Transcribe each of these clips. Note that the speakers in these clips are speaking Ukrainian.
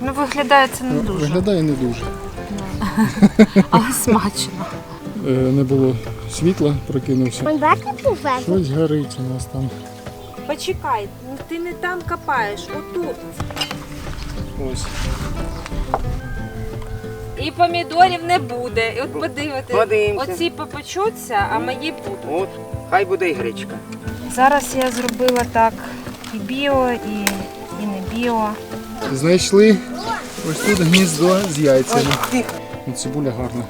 Ну, виглядає це не дуже, Виглядає не дуже. але смачно. Е, Не було світла, прокинувся. Бачите, пуфет? Щось горить у нас там. Почекай, ну ти не там копаєш, отут. Ось. І помідорів не буде. І от подивитись, Подивимося. оці попечуться, а мої будуть. От, хай буде і гречка. Зараз я зробила так і біо, і, і не біо. Знайшли ось тут гніздо з яйцями. Ну, Цибуля гарна.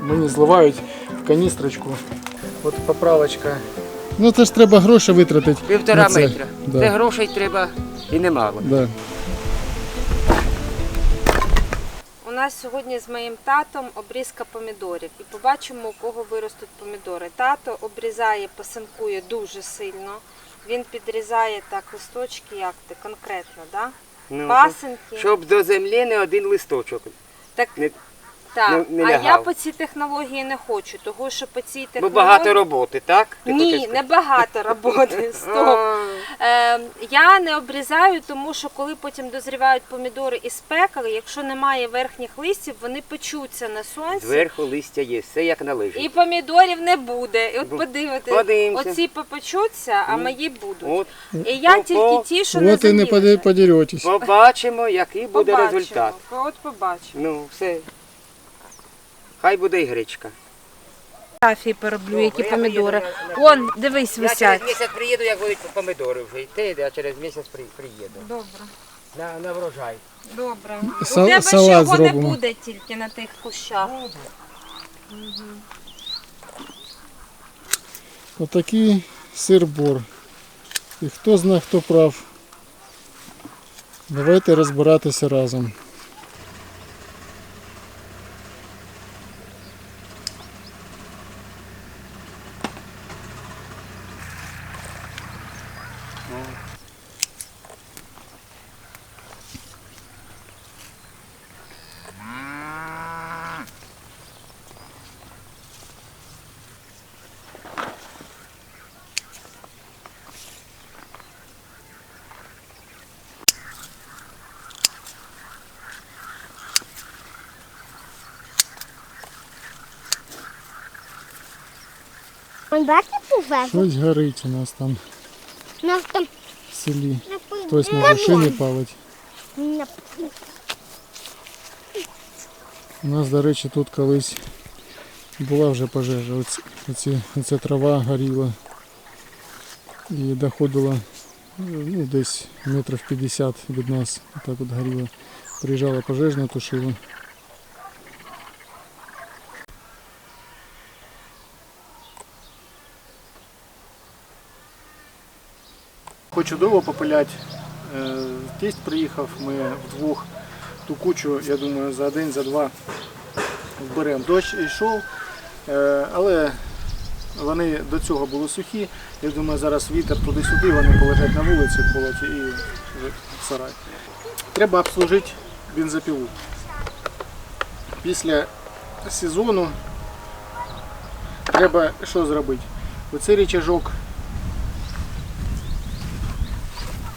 Мені зливають в каністрочку. От поправочка. Ну це ж треба гроші витратити. Півтора це. метра. Да. Де грошей треба і немало. Да. У нас сьогодні з моїм татом обрізка помідорів. І побачимо, у кого виростуть помідори. Тато обрізає, пасинкує дуже сильно. Він підрізає так листочки, як ти конкретно, да? Ну, пасинки. Щоб до землі не один листочок. Так, Не, так. не- не а я лягав. по цій технології не хочу, того що по цій бо технології... багато роботи, так? Ти Ні, не багато роботи. Стоп. Е, я не обрізаю, тому що коли потім дозрівають помідори із пекали, якщо немає верхніх листів, вони печуться на сонці. Зверху листя є, все як належить. І помідорів не буде. І от Бу- подивитись, подивимося. оці попечуться, а мої будуть. От, І я О, тільки ті, що не От і не заїлися. поде- подеретесь. побачимо, який буде Побачимо. результат. От побачимо. Ну, все. Хай буде і гречка. Фотографії пороблю, які помідори. Он, дивись, Я через висять. місяць приїду, як будуть помидори вже йти, а через місяць при- приїду. Добре, На, на врожай. добре. Са- У тебе салат чого не зробимо. буде тільки на тих кущах. Отакий сир-бор. І хто знає, хто прав. Давайте розбиратися разом. Ой, бачите, пуфет? Щось горить у нас там Нас там в селі. Хтось на машині палить. У нас, до речі, тут колись була вже пожежа. Оці, оці, оця трава горіла і доходила ну, десь метрів 50 від нас. Так от горіла. Приїжджала пожежна, тушила. Хочу дрова попиляти. Тесть приїхав, ми вдвох ту кучу, я думаю, за день, за два вберемо. Дощ йшов, е, але вони до цього були сухі. Я думаю, зараз вітер туди-сюди, вони полежать на вулиці, в і в сарай. Треба обслужити бензопілу. Після сезону треба що зробити? Оцей річажок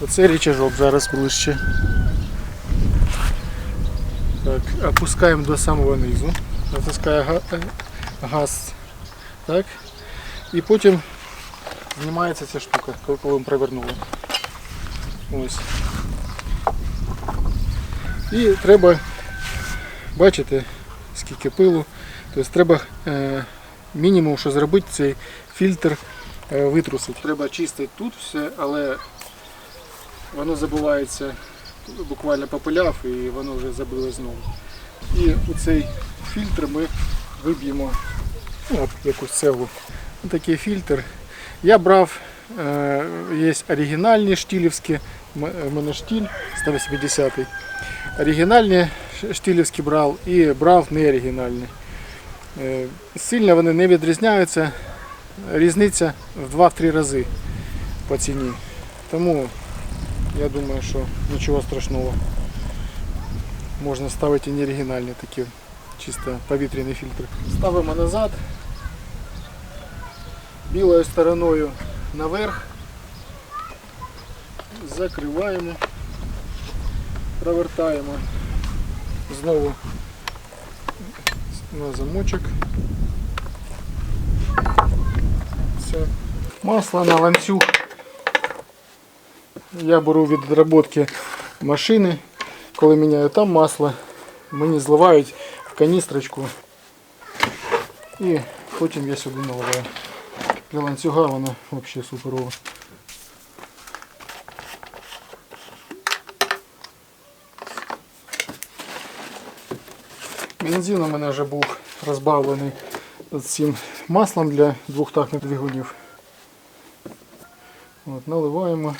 Оце річажок зараз ближче. Так, опускаємо до самого низу. Натискає е, газ. Так. І потім знімається ця штука, коли ми провернули. Ось. І треба, бачите, скільки пилу. Тобто треба е, мінімум, що зробити, цей фільтр е, витрусити. Треба чистити тут все, але воно забувається, буквально попиляв і воно вже забило знову. І оцей фільтр ми виб'ємо ну, якусь цеглу. Такий фільтр. Я брав, е, є оригінальні штілівські, в мене штіль 180 Оригінальні штілівські брав і брав неоригінальні. Е, Сильно вони не відрізняються. Різниця в 2-3 рази по ціні. Тому я думаю, що нічого страшного. Можна ставити і не оригінальні такі чисто повітряні фільтри. Ставимо назад, білою стороною наверх, закриваємо, провертаємо знову на замочок. Все. Масло на ланцюг. Я беру від відроботки машини. Коли міняю там масло, мені зливають в каністрочку. І потім я сюди наливаю. Для ланцюга воно взагалі суперово. Бензин у мене вже був розбавлений цим маслом для двохтактних двигунів. От, наливаємо.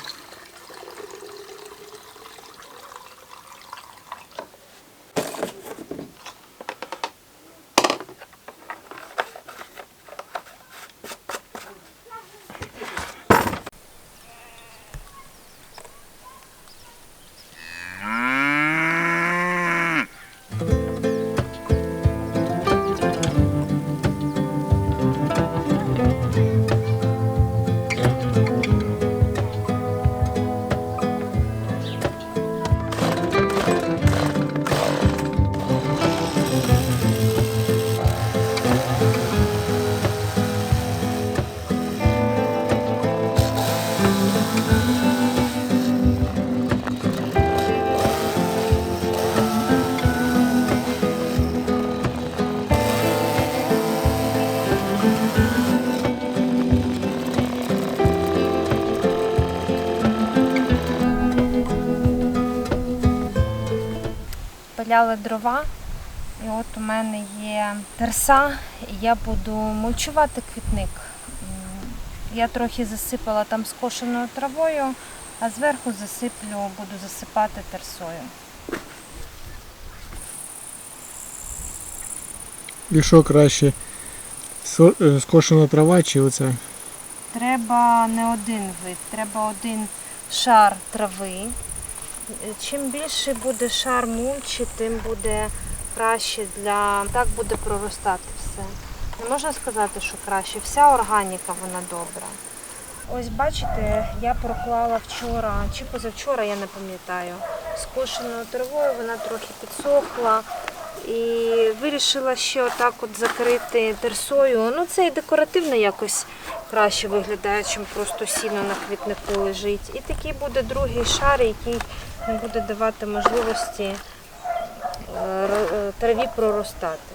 Пиляли дрова, і от у мене є терса, і я буду мульчувати квітник. Я трохи засипала там скошеною травою, а зверху засиплю, буду засипати терсою. І що краще? е, Скошена трава чи оця? Треба не один вид, треба один шар трави. Чим більше буде шар мульчі, тим буде краще для. Так буде проростати все. Не можна сказати, що краще. Вся органіка вона добра. Ось бачите, я проклала вчора чи позавчора, я не пам'ятаю. Скошеною травою вона трохи підсохла. І вирішила що отак от закрити терсою. Ну це і декоративно якось краще виглядає, чим просто сіно на квітнику лежить. І такий буде другий шар, який буде давати можливості е, е, траві проростати.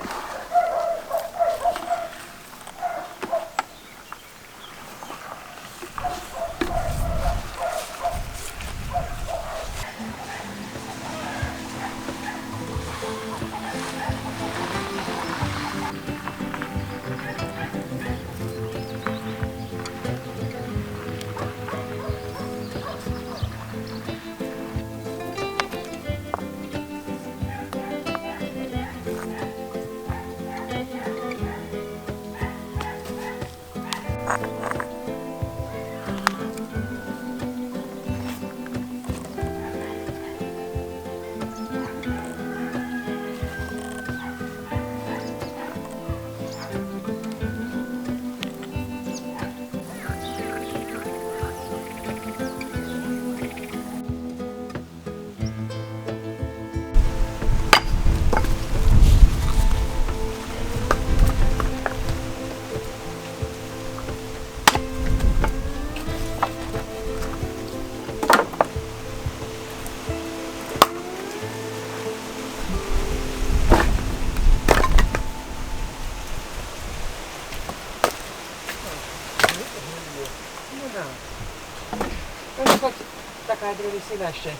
Така древесина ще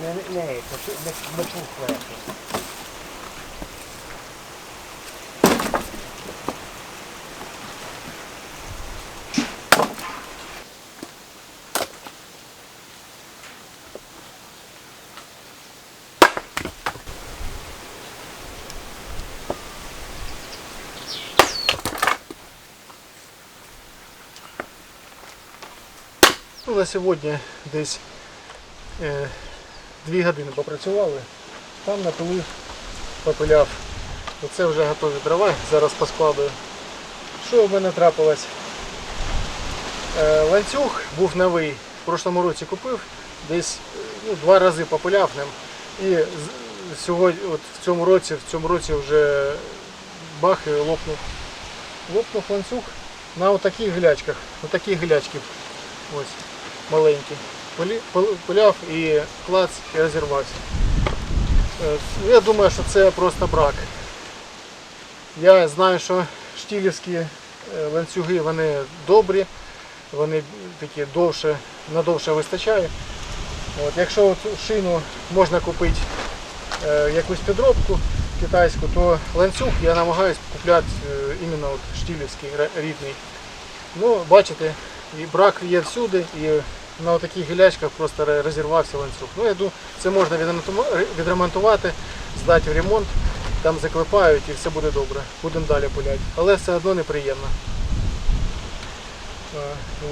не, не, не, не, не пухла. якось. Ну, на сьогодні десь е, дві години попрацювали. Там напилив, попиляв. Оце вже готові дрова, зараз поскладую. Що в мене трапилось? Е, ланцюг був новий. В прошлому році купив, десь е, ну, два рази попиляв ним. І сьогодні, от в цьому році, в цьому році вже бах і лопнув. Лопнув ланцюг на отаких глячках. Отакі глячки. Ось маленькі. Пиляв і клац і розірвався. Е, Я думаю, що це просто брак. Я знаю, що штілівські е, ланцюги вони добрі, вони такі довше, надовше вистачає. От, якщо шину можна купити е, якусь підробку китайську, то ланцюг я намагаюся купляти іменно от штілівський рідний. Ну, бачите, і брак є всюди, і на таких гілячках просто розірвався ланцюг. Ну, я думаю, це можна відремонтувати, здати в ремонт, там заклепають і все буде добре. Будемо далі пуляти. Але все одно неприємно.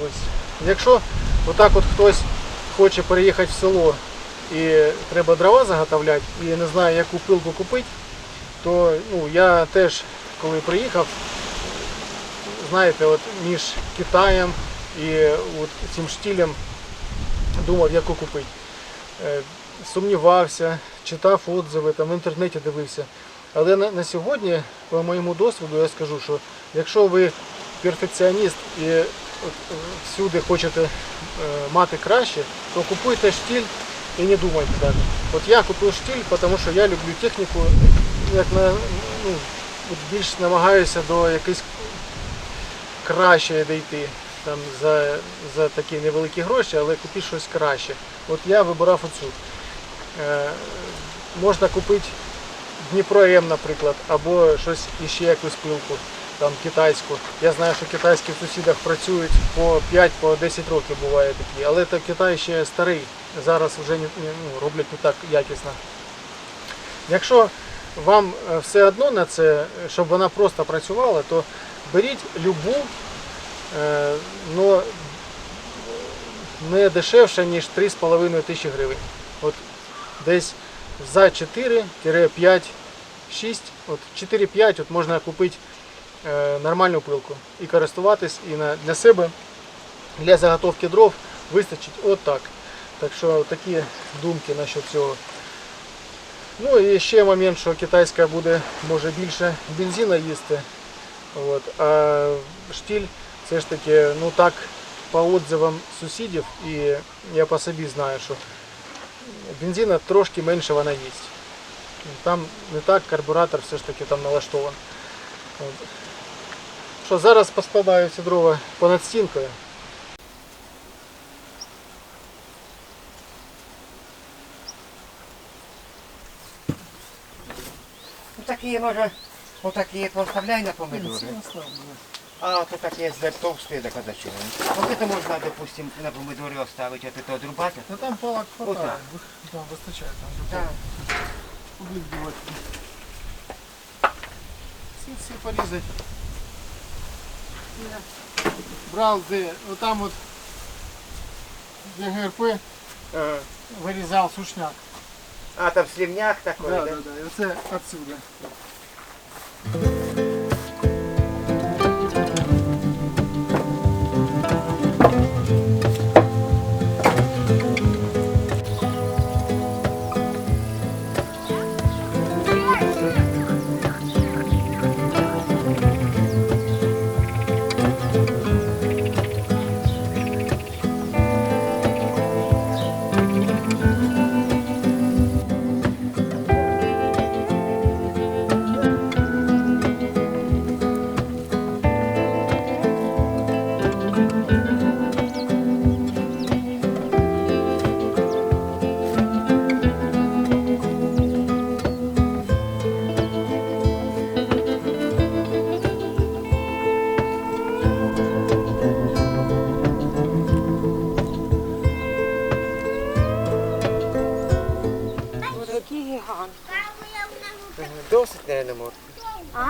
Ось. Якщо отак от хтось хоче переїхати в село і треба дрова заготовляти і не знає, яку пилку купити, то ну, я теж, коли приїхав, знаєте, от між Китаєм і от цим штілем думав, яку купити. Е, Сумнівався, читав отзиви, там в інтернеті дивився. Але на, на сьогодні, по моєму досвіду, я скажу, що якщо ви перфекціоніст і всюди хочете е, мати краще, то купуйте штіль і не думайте далі. От я купив штіль, тому що я люблю техніку, як на, ну, більш намагаюся до якоїсь краще дійти там, за, за такі невеликі гроші, але купити щось краще. От я вибирав оцю. Е, можна купити Дніпро М, наприклад, або щось іще якусь пилку, там китайську. Я знаю, що китайські в сусідах працюють по 5-10 по років буває такі, але то Китай ще старий. Зараз вже не, не- ну, роблять не так якісно. Якщо вам е, все одно на це, щоб вона просто працювала, то беріть любу, е, но не дешевше, ніж 3,5 тисячі гривень. От десь за 4-5, 6, от 4-5 от можна купити е, нормальну пилку і користуватись, і для себе, для заготовки дров вистачить отак. Так що такі думки насчет цього. Ну і ще момент, що китайська буде може більше бензина їсти. От, а штіль це ж таки, ну так, по отзивам сусідів, і я по собі знаю, що бензина трошки менше вона їсть. Там не так, карбюратор все ж таки там налаштований. Що зараз поскладаю ці дрова понад стінкою. Ну такі може, отакі поставляй на помидори. А то такі з товстые так зачем? Вот это можно, допустим, на помидоры оставить, а это отрубать. Та там палок хватає, хватає, там вистачає. Там Да. Куди вбивати? Ці всі порізати. Брав де, отам от де ГРП Ага. вирізав сушняк. А, там сливняк такой, Да, да? да, да. І оце отсюда. Досить, наверное, мор. А?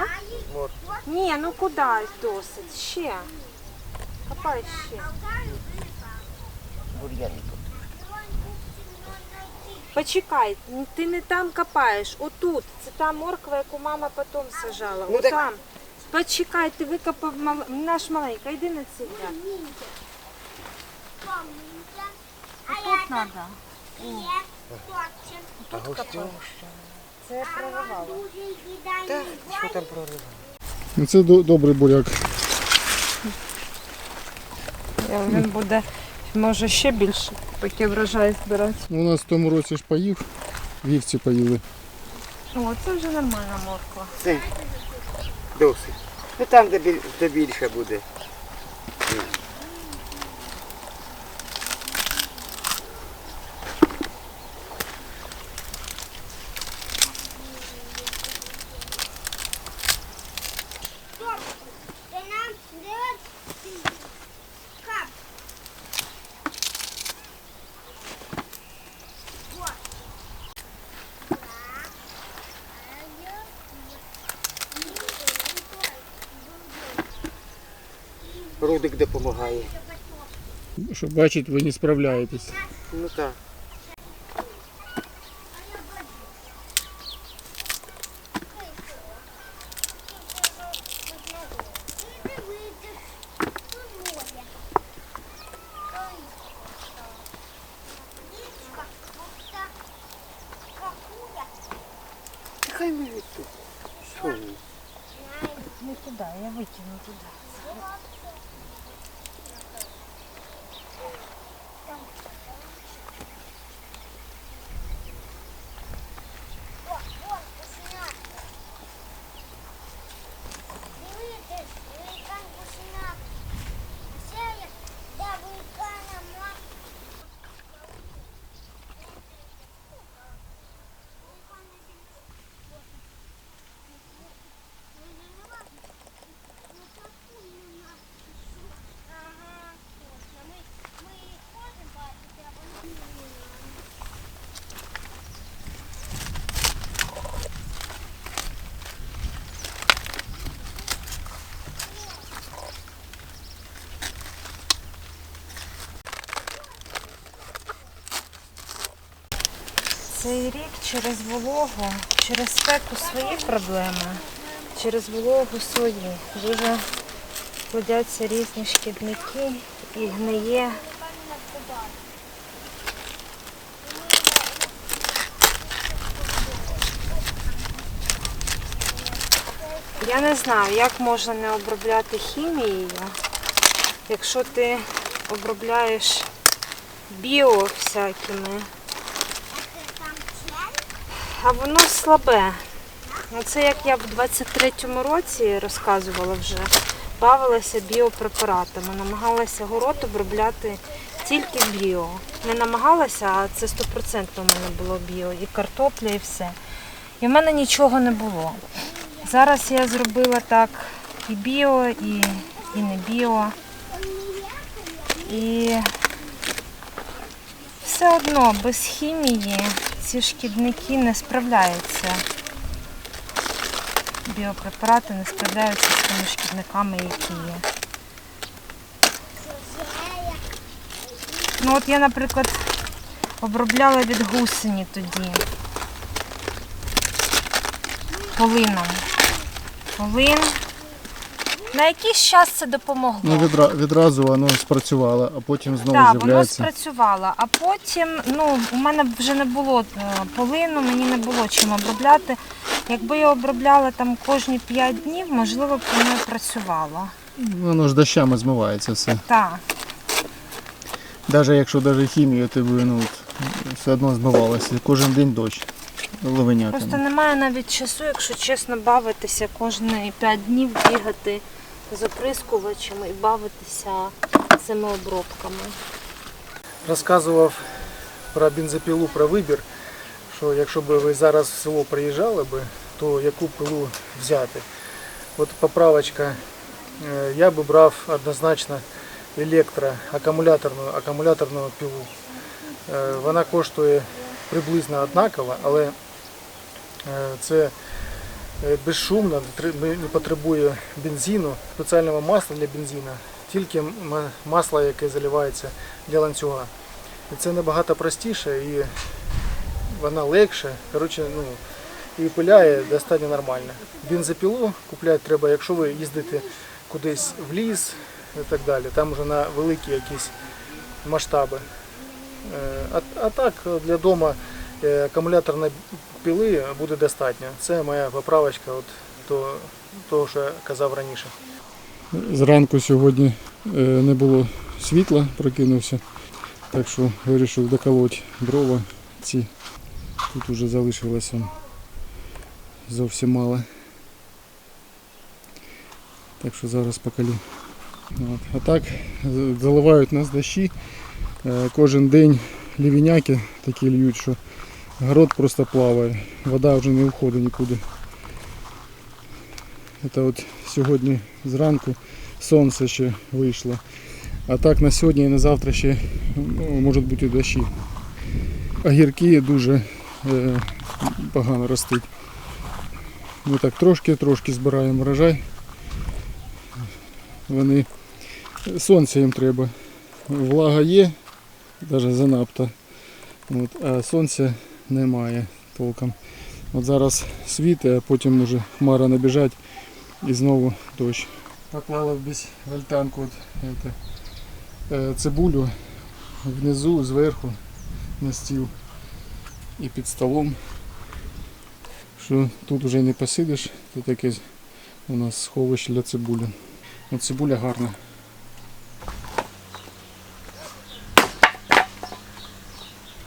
мор. Ні, ну куди досить? Ще. Копай ще. Почекай, ти не там копаєш, отут. Це та морква, яку мама потім сажала. Ну, так- Отам. Почекай, ти викопав мал... наш маленька, йди на цей ряд. Тут треба. А гостю? Це проривало. Так, що там проривало? Ну, Це добрий буряк. Він буде, може, ще більше такий врожай збирати. У нас в тому році ж поїв, вівці поїли. О, це вже нормальна морква. Це досить. Ну там, де більше буде. Допомагає. Щоб бачить, ви не справляєтесь. Ну так. Хай ми тут. Що ви? Не туди, я витягну туди. Цей рік через вологу, через спеку свої проблеми, через вологу свої. Дуже плодяться різні шкідники і гниє. Я не знаю, як можна не обробляти хімією, якщо ти обробляєш біо всякими. А воно слабе. Ну, Це як я в 23-му році розказувала вже. Бавилася біопрепаратами, намагалася город обробляти тільки біо. Не намагалася, а це 100% у мене було біо, і картопля, і все. І в мене нічого не було. Зараз я зробила так і біо, і, і не біо. І все одно без хімії ці шкідники не справляються. Біопрепарати не справляються з тими шкідниками, які є. Ну от я, наприклад, обробляла від гусені тоді. Полином. Полин. На якийсь час це допомогло. Ну, відра, відразу воно спрацювало, а потім знову Так, воно з'являється. спрацювало. А потім, ну, у мене вже не було е, полину, мені не було чим обробляти. Якби я обробляла там кожні 5 днів, можливо, б воно працювало. Воно ж дощами змивається все. Так. Навіть якщо навіть хімію, ти би, ну, все одно змивалося. Кожен день дощ. Просто немає навіть часу, якщо чесно, бавитися кожні 5 днів бігати з оприскувачами і бавитися цими обробками. Розказував про бензопілу, про вибір, що якщо б ви зараз в село приїжджали би, то яку пилу взяти. От поправочка, е, я би брав однозначно електро, акумуляторну, акумуляторну пилу. Е, Вона коштує приблизно однаково, але е, це е, безшумно, не потребує бензину, спеціального масла для бензину, тільки масло, яке заливається для ланцюга. І це набагато простіше і вона легше. Коротше, ну, і пиляє достатньо нормально. Бензопілу купляти треба, якщо ви їздите кудись в ліс і так далі. Там вже на великі якісь масштаби. Е, А, а так для дому е, акумуляторної піли буде достатньо. Це моя поправочка от до того, що я казав раніше. Зранку сьогодні е, не було світла, прокинувся, так що вирішив доколоти дрова ці. Тут вже залишилося зовсім мало. Так що зараз поколю. От. А так заливають нас дощі. Е, Кожен день лівіняки такі льють, що город просто плаває. Вода вже не входить нікуди. Це от сьогодні зранку сонце ще вийшло. А так на сьогодні і на завтра ще ну, можуть бути дощі. Огірки дуже е, погано ростуть. Ми так трошки-трошки збираємо врожай. Вони сонце їм треба. Влага є, навіть занадто. От, а сонця немає толком. От зараз світе, а потім може хмара набіжать і знову дощ. Поклала весь в альтанку от, это, е, цибулю внизу, зверху на стіл і під столом. Що тут вже не посидиш, тут таке у нас сховище для цибулі. Цибуля гарна.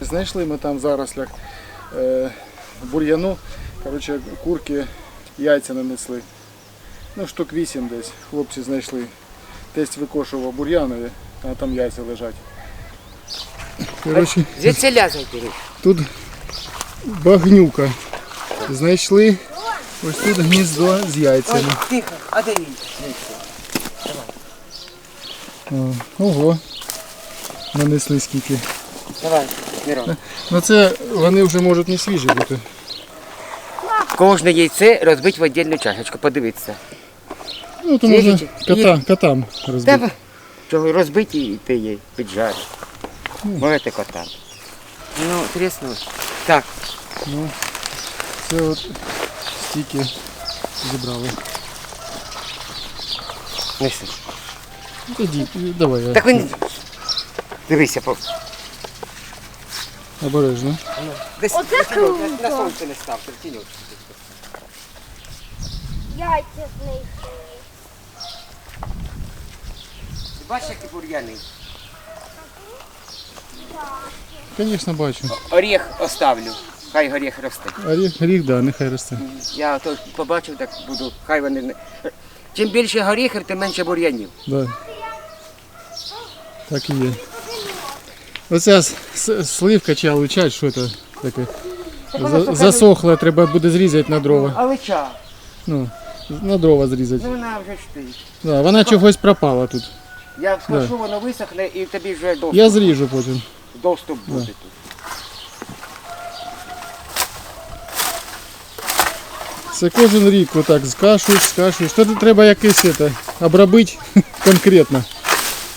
Знайшли ми там в зарослях е, бур'яну. Коротше, курки яйця нанесли. Ну, штук вісім десь. Хлопці знайшли. Тесть викошував бур'янові, а там яйця лежать. Коротше, Звідси лязайте. тут багнюка. Знайшли ось тут гніздо з яйцями. Тихо, а де він? О, Ого. Нанесли скільки. Давай. Ну це вони вже можуть не свіжі бути. Кожне яйце розбить в віддільну чашечку, подивитися. Ну то Свіжі можна чи- кота, котам розбити. Тебе чого розбиті і ти її піджариш. Можете кота. Ну, тріснуло. Так, Ну, це от стільки зібрали. неси. Іди, давай, я Так він. Дивися, по... обережно. десь Оце тіньок, на, на сонце не став, ти тіньок. Яйця знайшли. Бачиш, які бур'яни? Звісно, бачу. Оріх оставлю. Хай горіх росте. Оріх, оріх, да, нехай росте. Я то побачив, так буду. Хай вони не. Чим більше горіхів, тим менше бур'янів. Да. Так і є. Оця сливка чи алучать, що це таке? За- Засохла, треба буде зрізати на дрова. Але ча, Ну, на дрова зрізати. ну вона вже стоїть. Да, вона чогось пропала тут. Я скажу, воно висохне і тобі вже доступ, Я зріжу потім. доступ буде тут. Це кожен рік отак скашуєш, скашуєш. Та тут треба якесь це, обробити конкретно.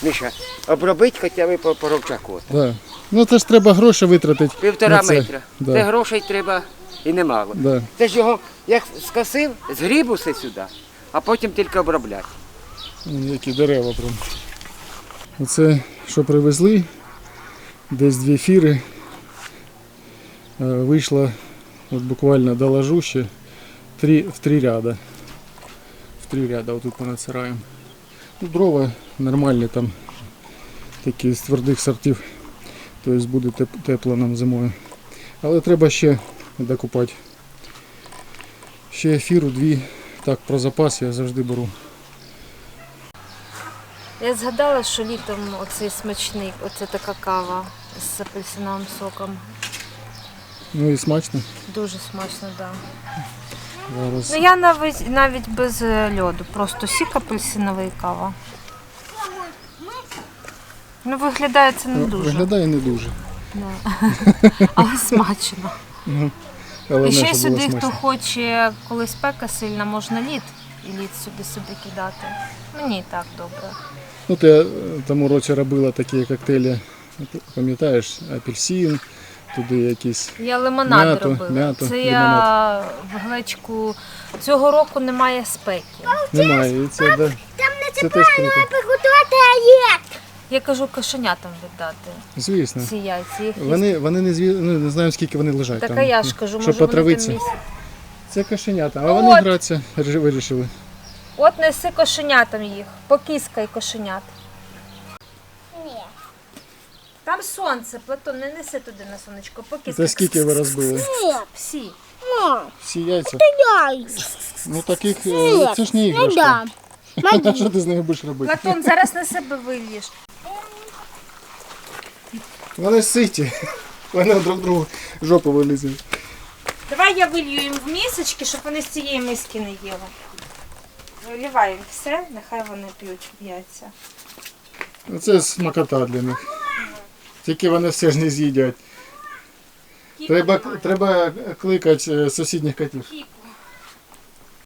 Міша, обробить хоча б по поровчаку. Да. Ну це ж треба гроші витратити. Півтора на це. метра. Да. Це грошей треба і немало. Да. Це ж його як скосив, згріб усе сюди, а потім тільки обробляти. Які дерева прям. Оце що привезли, десь дві фіри. Вийшло от буквально доложу ще три, в три ряда. В три ряда отут понацираємо. Ну, дрова нормальні там, такі з твердих сортів. Тобто буде тепло нам зимою. Але треба ще докупати. Ще фіру дві. Так, про запас я завжди беру. Я згадала, що літом оцей смачний, оце така кава з апельсиновим соком. Ну і смачно. Дуже смачно, так. Да. Зараз. Ну я навіть навіть без е, льоду, просто сік апельсиновий кава. Ну, виглядає це не Ну, дуже, Виглядає не дуже. але смачно. Але І не, ще сюди, було хто смачно. хоче, коли спека сильна, можна лід. І лід сюди собі кидати. Мені і так добре. Ну, ти е, тому році робила такі коктейлі, пам'ятаєш, апельсин, туди якісь. Я лимонади М'яту, робила. м'яту, це я в глечку. Цього року немає спеки. Немає. І це, да, Там не це теж круто. приготувати яєць. Я кажу кошенятам віддати Звісно. ці яйця. Їх Вони, вони не, зві... ну, не знаю, скільки вони лежать Так там. а я ж кажу, може вони там потравитися. місяць. Це кошенята, а вони От. гратися рі- вирішили. От неси кошенятам їх, покіскай кошенят. Ні. Там сонце, Платон, не неси туди на сонечко, покіскай. Це скільки ви розбили? Ні. Всі. Ні. Всі яйця. Дай. Ну таких, е, це ж не Не іграшка. Дам. Що ти з нею будеш робити? Платон, зараз на себе вильєш. Вони ситі. Вони друг другу жопу вилізуть. Давай я вилью їм в місочки, щоб вони з цієї миски не їли. Виливай їм все, нехай вони п'ють яйця. Це смакота для них. Тільки вони все ж не з'їдять. Треба, треба кликати е, сусідніх котів. Кіпу.